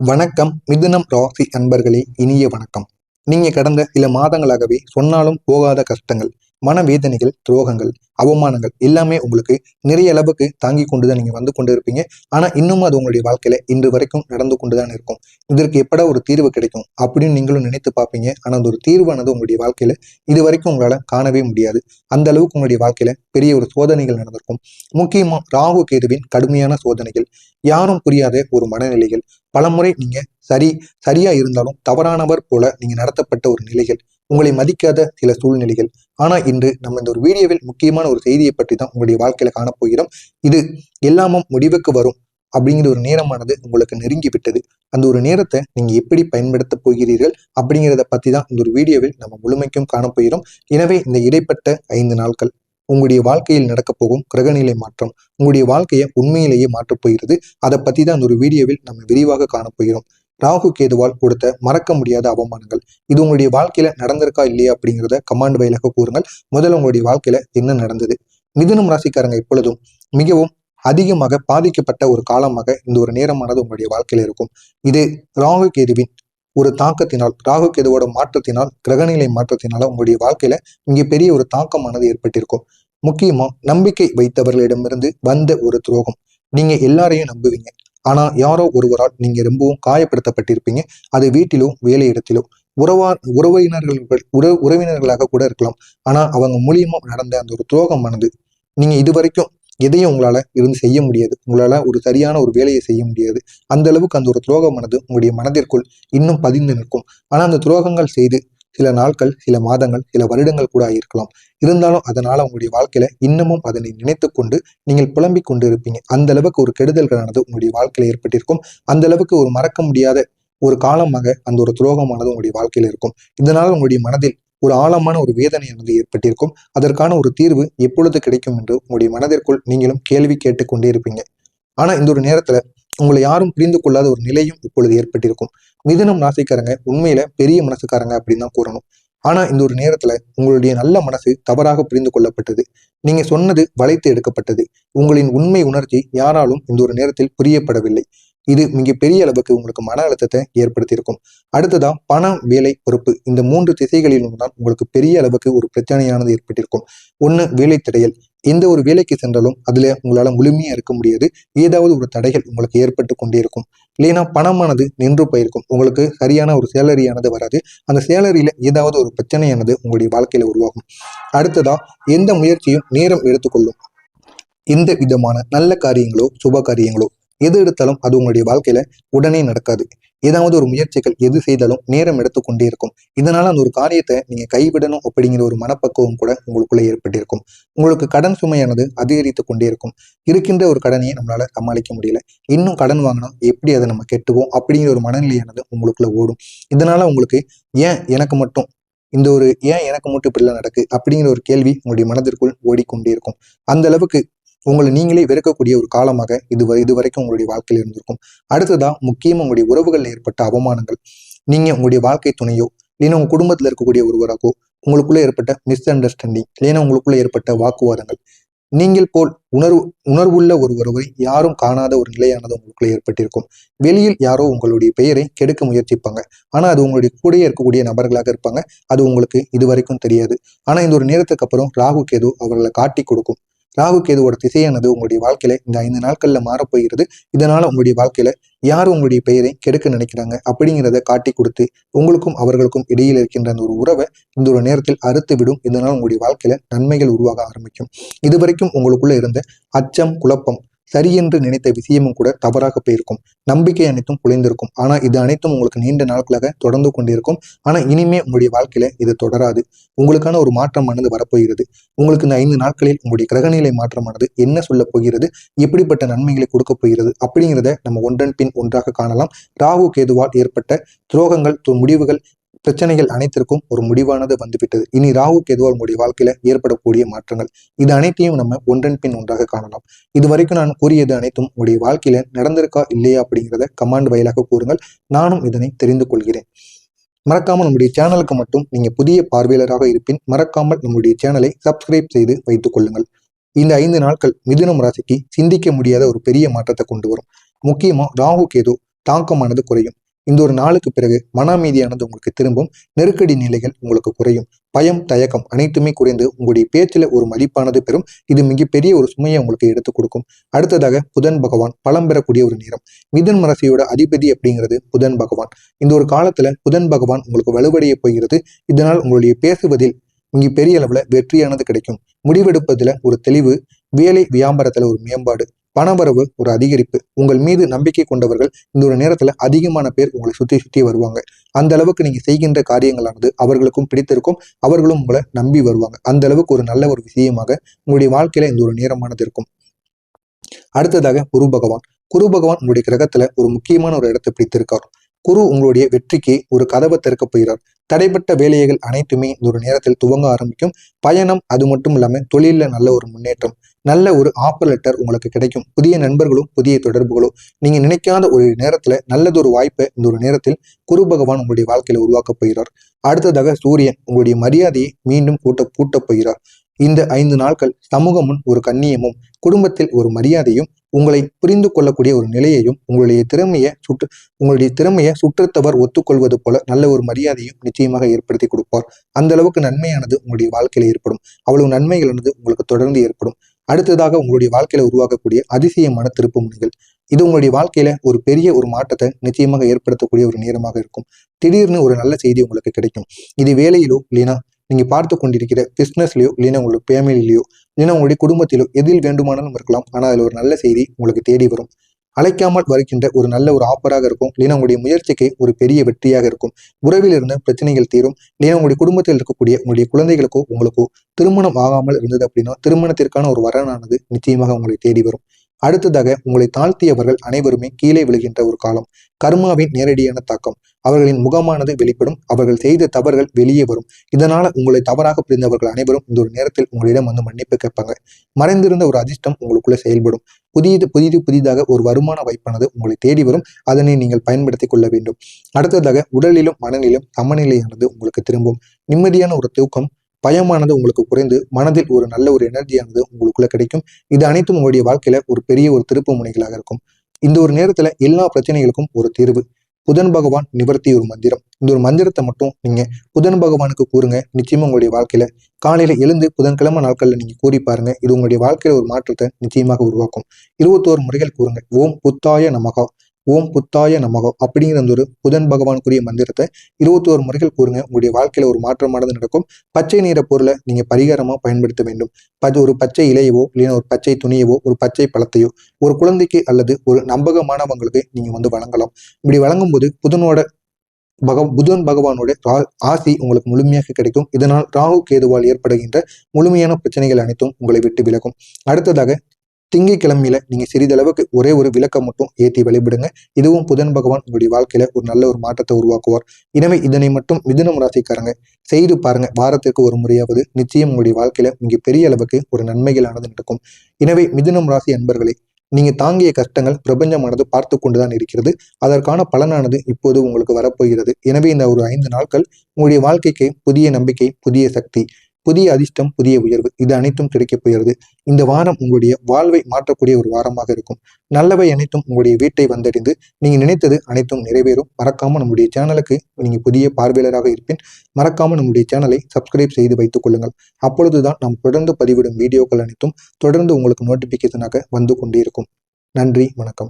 வணக்கம். மிதுனம் ராசி அன்பர்களே இனிய வணக்கம். நீங்க கடந்த சில மாதங்களாகவே சொன்னாலும் போகாத கஷ்டங்கள். மனவேதனைகள் துரோகங்கள் அவமானங்கள் எல்லாமே உங்களுக்கு நிறைய அளவுக்கு தாங்கி கொண்டுதான் நீங்க வந்து கொண்டு இருப்பீங்க. ஆனா இன்னும் அது உங்களுடைய வாழ்க்கையில இன்று வரைக்கும் நடந்து கொண்டுதான் இருக்கும். இதற்கு எப்படா ஒரு தீர்வு கிடைக்கும் அப்படின்னு நீங்களும் நினைத்து பார்ப்பீங்க. ஆனா அந்த ஒரு தீர்வானது உங்களுடைய வாழ்க்கையில இது வரைக்கும் உங்களால காணவே முடியாது. அந்த அளவுக்கு உங்களுடைய வாழ்க்கையில பெரிய ஒரு சோதனைகள் நடந்திருக்கும். முக்கியமா ராகு கேதுவின் கடுமையான சோதனைகள். யாரும் புரியாத ஒரு மனநிலைகள். பலமுறை நீங்க சரி சரியா இருந்தாலும் தவறானவர் போல நீங்க நடத்தப்பட்ட ஒரு நிலைகள். உங்களை மதிக்காத சில சூழ்நிலைகள். ஆனா இன்று நம்ம இந்த ஒரு வீடியோவில் முக்கியமான ஒரு செய்தியை பற்றி தான் உங்களுடைய வாழ்க்கையில காணப்போகிறோம் இது எல்லாமும் முடிவுக்கு வரும் அப்படிங்கிற ஒரு நேரமானது உங்களுக்கு நெருங்கி விட்டது. அந்த ஒரு நேரத்தை நீங்க எப்படி பயன்படுத்த போகிறீர்கள் அப்படிங்கிறத பத்தி தான் இந்த ஒரு வீடியோவில் நம்ம முழுமைக்கும் காணப்போகிறோம் எனவே இந்த இடைப்பட்ட ஐந்து நாட்கள் உங்களுடைய வாழ்க்கையில் நடக்கப் போகும் கிரகநிலை மாற்றம் உங்களுடைய வாழ்க்கையை உண்மையிலேயே மாற்றப் போகிறது. அதை பத்தி தான் அந்த ஒரு வீடியோவில் நம்ம விரிவாக காணப்போகிறோம் ராகு கேதுவால் கொடுத்த மறக்க முடியாத அவமானங்கள். இது உங்களுடைய வாழ்க்கையில நடந்திருக்கா இல்லையா அப்படிங்கிறத கமாண்ட் வயலாக கூறுங்கள். முதல்ல உங்களுடைய வாழ்க்கையில என்ன நடந்தது? மிதுனம் ராசிக்காரங்க எப்பொழுதும் மிகவும் அதிகமாக பாதிக்கப்பட்ட ஒரு காலமாக இந்த ஒரு நேரமானது உங்களுடைய வாழ்க்கையில இருக்கும். இது ராகு கேதுவின் ஒரு தாக்கத்தினால் ராகு கேதுவோட மாற்றத்தினால் கிரகநிலை மாற்றத்தினால உங்களுடைய வாழ்க்கையில இங்கே பெரிய ஒரு தாக்கமானது ஏற்பட்டிருக்கும். முக்கியமா நம்பிக்கை வைத்தவர்களிடமிருந்து வந்த ஒரு துரோகம். நீங்க எல்லாரையும் நம்புவீங்க. ஆனால் யாரோ ஒருவரால் நீங்க ரொம்பவும் காயப்படுத்தப்பட்டிருப்பீங்க. அது வீட்டிலோ வேலை இடத்திலோ உறவா உறவினர்கள் உற உறவினர்களாக கூட இருக்கலாம். ஆனால் அவங்க மூலியமா நடந்த அந்த ஒரு துரோகமானது நீங்க இது வரைக்கும் எதையும் உங்களால் இருந்து செய்ய முடியாது. உங்களால ஒரு சரியான ஒரு வேலையை செய்ய முடியாது. அந்த அளவுக்கு அந்த ஒரு துரோகமானது உங்களுடைய மனதிற்குள் இன்னும் பதிந்து நிற்கும். ஆனால் அந்த துரோகங்கள் செய்து சில நாட்கள் சில மாதங்கள் சில வருடங்கள் கூட ஆகியிருக்கலாம் இருந்தாலும் அதனால உங்களுடைய வாழ்க்கையில இன்னமும் அதனை நினைத்து கொண்டு நீங்கள் புலம்பிக் கொண்டு இருப்பீங்க அந்த அளவுக்கு ஒரு கெடுதல்களானது உங்களுடைய வாழ்க்கையில ஏற்பட்டிருக்கும். அந்த அளவுக்கு ஒரு மறக்க முடியாத ஒரு காலமாக அந்த ஒரு துரோகமானது உங்களுடைய வாழ்க்கையில இருக்கும். இதனால உங்களுடைய மனதில் ஒரு ஆழமான ஒரு வேதனையானது ஏற்பட்டிருக்கும். அதற்கான ஒரு தீர்வு எப்பொழுது கிடைக்கும் என்று உங்களுடைய மனதிற்குள் நீங்களும் கேள்வி கேட்டுக்கொண்டே இருப்பீங்க. ஆனா இந்த ஒரு நேரத்துல உங்களை யாரும் புரிந்து கொள்ளாத ஒரு நிலையும் இப்பொழுது ஏற்பட்டிருக்கும். மிதுனம் ராசிக்காரங்க உண்மையில பெரிய மனசுக்காரங்க அப்படின்னு தான் கூறணும். ஆனா இந்த ஒரு நேரத்துல உங்களுடைய நல்ல மனசு தவறாக புரிந்து கொள்ளப்பட்டது. நீங்க சொன்னது வளைத்து எடுக்கப்பட்டது. உங்களின் உண்மை உணர்ச்சி யாராலும் இந்த ஒரு நேரத்தில் புரியப்படவில்லை. இது மிக பெரிய அளவுக்கு உங்களுக்கு மன அழுத்தத்தை ஏற்படுத்தியிருக்கும். அடுத்ததா பணம் வேலை பொறுப்பு. இந்த மூன்று திசைகளிலும் தான் உங்களுக்கு பெரிய அளவுக்கு ஒரு பிரச்சனையானது ஏற்பட்டிருக்கும். ஒண்ணு வேலை தடையல் எந்த ஒரு வேலைக்கு சென்றாலும் அதுல உங்களால முழுமையா இருக்க முடியாது. ஏதாவது ஒரு தடைகள் உங்களுக்கு ஏற்பட்டு கொண்டே இருக்கும் இல்லைன்னா பணமானது நின்று போயிருக்கும். உங்களுக்கு சரியான ஒரு சேலரியானது வராது. அந்த சேலரியில ஏதாவது ஒரு பிரச்சனையானது உங்களுடைய வாழ்க்கையில உருவாகும். அடுத்ததா எந்த முயற்சியும் நேரம் எடுத்துக்கொள்ளும். எந்த விதமான நல்ல காரியங்களோ சுப காரியங்களோ எது எடுத்தாலும் அது உங்களுடைய வாழ்க்கையில உடனே நடக்காது. ஏதாவது ஒரு முயற்சிகள் எது செய்தாலும் நேரம் எடுத்துக்கொண்டே இருக்கும். இதனால அந்த ஒரு காரியத்தை நீங்க கைவிடணும் அப்படிங்கிற ஒரு மனப்பக்குவம் கூட உங்களுக்குள்ள ஏற்பட்டிருக்கும். உங்களுக்கு கடன் சுமையானது அதிகரித்து கொண்டே இருக்கும். இருக்கின்ற ஒரு கடனையே நம்மளால சமாளிக்க முடியல. இன்னும் கடன் வாங்கினா எப்படி அதை நம்ம கெட்டுவோம் அப்படிங்கிற ஒரு மனநிலையானது உங்களுக்குள்ள ஓடும். இதனால உங்களுக்கு ஏன் எனக்கு மட்டும் இந்த ஒரு ஏன் எனக்கு மட்டும் இப்படிலாம் நடக்கு அப்படிங்கிற ஒரு கேள்வி உங்களுடைய மனதிற்குள் ஓடிக்கொண்டே இருக்கும். அந்த அளவுக்கு உங்களை நீங்களே வெறுக்கக்கூடிய ஒரு காலமாக இது வ- இது வரைக்கும் உங்களுடைய வாழ்க்கையில் இருந்திருக்கும். அடுத்ததா முக்கியமா உங்களுடைய உறவுகளில் ஏற்பட்ட அவமானங்கள். நீங்க உங்களுடைய வாழ்க்கை துணையோ இல்லைன்னா உங்கள் குடும்பத்தில் இருக்கக்கூடிய ஒருவராகோ உங்களுக்குள்ளே ஏற்பட்ட மிஸ் அண்டர்ஸ்டாண்டிங் இல்லைன்னா உங்களுக்குள்ள ஏற்பட்ட வாக்குவாதங்கள். நீங்கள் போல் உணர்வு உணர்வுள்ள ஒரு ஒருவரை யாரும் காணாத ஒரு நிலையானது உங்களுக்குள்ள ஏற்பட்டிருக்கும். வெளியில் யாரோ உங்களுடைய பெயரை கெடுக்க முயற்சிப்பாங்க. ஆனால் அது உங்களுடைய கூடயே இருக்கக்கூடிய நபர்களாக இருப்பாங்க. அது உங்களுக்கு இது வரைக்கும் தெரியாது. ஆனால் இந்த ஒரு நேரத்துக்கு அப்புறம் ராகு கேது அவர்களை காட்டி கொடுக்கும். ராகு கேதுவோட திசையானது உங்களுடைய வாழ்க்கையில இந்த ஐந்து நாட்கள்ல மாறப்போகிறது. இதனால உங்களுடைய வாழ்க்கையில யார் உங்களுடைய பெயரை கெடுக்க நினைக்கிறாங்க அப்படிங்கிறத காட்டி கொடுத்து உங்களுக்கும் அவர்களுக்கும் இடையில் இருக்கின்ற அந்த ஒரு உறவை இந்த ஒரு நேரத்தில் அறுத்து விடும். இதனால் உங்களுடைய வாழ்க்கையில நன்மைகள் உருவாக ஆரம்பிக்கும். இதுவரைக்கும் உங்களுக்குள்ள இருந்த அச்சம் குழப்பம் சரி என்று நினைத்த விஷயமும் கூட தவறாக போயிருக்கும். நம்பிக்கை அனைத்தும் குலைந்திருக்கும். ஆனா இது அனைத்தும் உங்களுக்கு நீண்ட நாட்களாக தொடர்ந்து கொண்டிருக்கும். ஆனா இனிமே உங்களுடைய வாழ்க்கையில இது தொடராது. உங்களுக்கான ஒரு மாற்றமானது வரப்போகிறது. உங்களுக்கு இந்த ஐந்து நாட்களில் உங்களுடைய கிரகநிலை மாற்றமானது என்ன சொல்ல போகிறது? எப்படிப்பட்ட நன்மைகளை கொடுக்க போகிறது? அப்படிங்கிறத நம்ம ஒன்றன் பின் ஒன்றாக காணலாம். ராகு கேதுவால் ஏற்பட்ட துரோகங்கள் முடிவுகள் பிரச்சனைகள் அனைத்திற்கும் ஒரு முடிவானது வந்துவிட்டது. இனி ராகு கேதுவால் உங்களுடைய வாழ்க்கையில ஏற்படக்கூடிய மாற்றங்கள். இது அனைத்தையும் நம்ம ஒன்றன் பின் ஒன்றாக காணலாம். இது வரைக்கும் நான் கூறியது அனைத்தும் உங்களுடைய வாழ்க்கையில நடந்திருக்கா இல்லையா அப்படிங்கிறத கமாண்ட் வாயிலாக கூறுங்கள். நானும் இதனை தெரிந்து கொள்கிறேன். மறக்காமல் நம்முடைய சேனலுக்கு மட்டும் நீங்க புதிய பார்வையாளராக இருப்பின் மறக்காமல் நம்முடைய சேனலை சப்ஸ்கிரைப் செய்து வைத்துக் கொள்ளுங்கள். இந்த ஐந்து நாட்கள் மிதுனம் ராசிக்கு சிந்திக்க முடியாத ஒரு பெரிய மாற்றத்தை கொண்டு வரும். முக்கியமா ராகு கேது தாக்கமானது குறையும். இந்த ஒரு நாளுக்கு பிறகு மன அமைதியானது உங்களுக்கு திரும்பும். நெருக்கடி நிலைகள் உங்களுக்கு குறையும். பயம் தயக்கம் அனைத்துமே குறைந்து உங்களுடைய பேச்சில் ஒரு மதிப்பானது பெறும். இது மிகப்பெரிய ஒரு சுமையை உங்களுக்கு எடுத்துக் கொடுக்கும். அடுத்ததாக புதன் பகவான் பலம் பெறக்கூடிய ஒரு நேரம். மிதன் மரசியோட அதிபதி அப்படிங்கிறது புதன் பகவான். இந்த ஒரு காலத்துல புதன் பகவான் உங்களுக்கு வலுவடைய போகிறது. இதனால் உங்களுடைய பேசுவதில் இங்கே பெரிய அளவுல வெற்றியானது கிடைக்கும். முடிவெடுப்பதுல ஒரு தெளிவு வேலை வியாபாரத்தில் ஒரு மேம்பாடு பணவரவு ஒரு அதிகரிப்பு. உங்கள் மீது நம்பிக்கை கொண்டவர்கள் இந்த ஒரு நேரத்துல அதிகமான பேர் உங்களை சுத்தி சுத்தி வருவாங்க. அந்த அளவுக்கு நீங்க செய்கின்ற காரியங்களானது அவர்களுக்கும் பிடித்திருக்கும் அவர்களும் உங்களை நம்பி வருவாங்க. அந்த அளவுக்கு ஒரு நல்ல ஒரு விஷயமாக உங்களுடைய வாழ்க்கையில இந்த ஒரு நேரமானது இருக்கும். அடுத்ததாக குரு பகவான். குரு பகவான் உங்களுடைய கிரகத்துல ஒரு முக்கியமான ஒரு இடத்தை பிடித்திருக்கார். குரு உங்களுடைய வெற்றிக்கு ஒரு கதவை திறக்க போகிறார். தடைப்பட்ட வேலைகள் அனைத்துமே இந்த ஒரு நேரத்தில் துவங்க ஆரம்பிக்கும். பயணம் அது மட்டும் இல்லாமல் தொழில நல்ல ஒரு முன்னேற்றம். நல்ல ஒரு ஆஃபர் லெட்டர் உங்களுக்கு கிடைக்கும். புதிய நண்பர்களும் புதிய தொடர்புகளும். நீங்கள் நினைக்காத ஒரு நேரத்தில் நல்லதொரு வாய்ப்பை இந்த ஒரு நேரத்தில் குரு பகவான் உங்களுடைய வாழ்க்கையில் உருவாக்க போகிறார். அடுத்ததாக சூரியன் உங்களுடைய மரியாதையை மீண்டும் கூட்ட கூட்டப் போகிறார். இந்த ஐந்து நாட்கள் சமூகமும் ஒரு கண்ணியமும் குடும்பத்தில் ஒரு மரியாதையும் உங்களை புரிந்து கொள்ளக்கூடிய ஒரு நிலையையும் உங்களுடைய திறமையை சுற்று உங்களுடைய திறமையை சுற்றத்தவர் ஒத்துக்கொள்வது போல நல்ல ஒரு மரியாதையும் நிச்சயமாக ஏற்படுத்தி கொடுப்பார். அந்த அளவுக்கு நன்மையானது உங்களுடைய வாழ்க்கையில் ஏற்படும். அவ்வளவு நன்மைகளானது உங்களுக்கு தொடர்ந்து ஏற்படும். அடுத்ததாக உங்களுடைய வாழ்க்கையில உருவாக்கக்கூடிய அதிசயமான திருப்பு முனைகள். இது உங்களுடைய வாழ்க்கையில ஒரு பெரிய ஒரு மாற்றத்தை நிச்சயமாக ஏற்படுத்தக்கூடிய ஒரு நேரமாக இருக்கும். திடீர்னு ஒரு நல்ல செய்தி உங்களுக்கு கிடைக்கும். இது வேலையிலோ இல்லைன்னா நீங்க பார்த்து கொண்டிருக்கிற பிசினஸ்லயோ இல்லைன்னா உங்களுடைய ஃபேமிலியிலயோ இல்லைன்னா உங்களுடைய குடும்பத்திலோ எதில் வேண்டுமானாலும் இருக்கலாம். ஆனால் அதில் ஒரு நல்ல செய்தி உங்களுக்கு தேடி வரும். அழைக்காமல் வருகின்ற ஒரு நல்ல ஒரு ஆஃபராக இருக்கும். இல்லைன்னா உங்களுடைய முயற்சிக்கு ஒரு பெரிய வெற்றியாக இருக்கும். உறவில் இருந்த பிரச்சனைகள் தீரும். இல்லைன்னா உங்களுடைய குடும்பத்தில் இருக்கக்கூடிய உங்களுடைய குழந்தைகளுக்கோ உங்களுக்கோ திருமணம் ஆகாமல் இருந்தது அப்படின்னா திருமணத்திற்கான ஒரு வரனானது நிச்சயமாக உங்களை தேடி வரும். அடுத்ததாக உங்களை தாழ்த்தியவர்கள் அனைவருமே கீழே விழுகின்ற ஒரு காலம். கர்மாவின் நேரடியான தாக்கம். அவர்களின் முகமானது வெளிப்படும். அவர்கள் செய்த தவறுகள் வெளியே வரும். இதனால உங்களை தவறாக புரிந்தவர்கள் அனைவரும் இந்த ஒரு நேரத்தில் உங்களிடம் வந்து மன்னிப்பு கேட்பாங்க. மறைந்திருந்த ஒரு அதிர்ஷ்டம் உங்களுக்குள்ள செயல்படும். புதியது புதிது புதிதாக ஒரு வருமான வாய்ப்பானது உங்களை தேடி வரும். அதனை நீங்கள் பயன்படுத்தி கொள்ள வேண்டும். அடுத்ததாக உடலிலும் மனநிலும் சமநிலையானது உங்களுக்கு திரும்பும். நிம்மதியான ஒரு தூக்கம் பயமானது உங்களுக்கு குறைந்து மனதில் ஒரு நல்ல ஒரு எனர்ஜியானது உங்களுக்குள்ள கிடைக்கும். இது அனைத்தும் உங்களுடைய வாழ்க்கையில ஒரு பெரிய ஒரு திருப்பு முனைகளாக இருக்கும். இந்த ஒரு நேரத்துல எல்லா பிரச்சனைகளுக்கும் ஒரு தீர்வு. புதன் பகவான் நிவர்த்தி ஒரு மந்திரம். இந்த ஒரு மந்திரத்தை மட்டும் நீங்க புதன் பகவானுக்கு கூறுங்க. நிச்சயமா உங்களுடைய வாழ்க்கையில காலையில எழுந்து புதன்கிழமை நாட்கள்ல நீங்க கூறி பாருங்க. இது உங்களுடைய வாழ்க்கையில ஒரு மாற்றத்தை நிச்சயமாக உருவாக்கும். இருபத்தோரு முறைகள் கூறுங்க. ஓம் புத்தாய நமகா. ஓம் புத்தாய நமகம் அப்படிங்கிற அந்த ஒரு புதன் பகவானுக்குரிய மந்திரத்தை இருபத்தோரு முறைகள் கூறுங்க. உங்களுடைய வாழ்க்கையில ஒரு மாற்றமானது நடக்கும். பச்சை நிற பொருளை நீங்க பரிகாரமா பயன்படுத்த வேண்டும். அது ஒரு பச்சை இலையவோ இல்லைன்னா ஒரு பச்சை துணியவோ ஒரு பச்சை பழத்தையோ ஒரு குழந்தைக்கு அல்லது ஒரு நம்பகமானவங்களுக்கு நீங்க வந்து வழங்கலாம். இப்படி வழங்கும் போது புதனோட பக புதன் பகவானோட ஆசி உங்களுக்கு முழுமையாக கிடைக்கும். இதனால் ராகு கேதுவால் ஏற்படுகின்ற முழுமையான பிரச்சனைகள் அனைத்தும் உங்களை விட்டு விலகும். அடுத்ததாக திங்கக்கிழமையில நீங்க சிறிதளவுக்கு ஒரே ஒரு விளக்கம் மட்டும் ஏற்றி வழிபடுங்க. இதுவும் புதன் பகவான் உங்களுடைய வாழ்க்கையில ஒரு நல்ல ஒரு மாற்றத்தை உருவாக்குவார். எனவே இதனை மட்டும் மிதுனம் ராசிக்காரங்க செய்து பாருங்க. வாரத்திற்கு ஒரு முறையாவது நிச்சயம் உங்களுடைய வாழ்க்கையில மிக பெரிய அளவுக்கு ஒரு நன்மைகளானது நடக்கும். எனவே மிதுனம் ராசி அன்பர்களே நீங்க தாங்கிய கஷ்டங்கள் பிரபஞ்சமானது பார்த்து கொண்டுதான் இருக்கிறது. அதற்கான பலனானது இப்போது உங்களுக்கு வரப்போகிறது. எனவே இந்த ஒரு ஐந்து நாட்கள் உங்களுடைய வாழ்க்கைக்கு புதிய நம்பிக்கை புதிய சக்தி. புதிய அதிர்ஷ்டம் புதிய உயர்வு. இது அனைத்தும் கிடைக்கப் போகிறது. இந்த வாரம் உங்களுடைய வாழ்வை மாற்றக்கூடிய ஒரு வாரமாக இருக்கும். நல்லவை அனைத்தும் உங்களுடைய வீட்டை வந்தடைந்து நீங்க நினைத்தது அனைத்தும் நிறைவேறும். மறக்காம நம்முடைய சேனலுக்கு நீங்க புதிய பார்வையாளராக இருப்பேன் மறக்காம நம்முடைய சேனலை சப்ஸ்கிரைப் செய்து வைத்துக் கொள்ளுங்கள். அப்பொழுதுதான் நாம் தொடர்ந்து பதிவிடும் வீடியோக்கள் அனைத்தும் தொடர்ந்து உங்களுக்கு நோட்டிபிகேஷனாக வந்து கொண்டே இருக்கும். நன்றி வணக்கம்.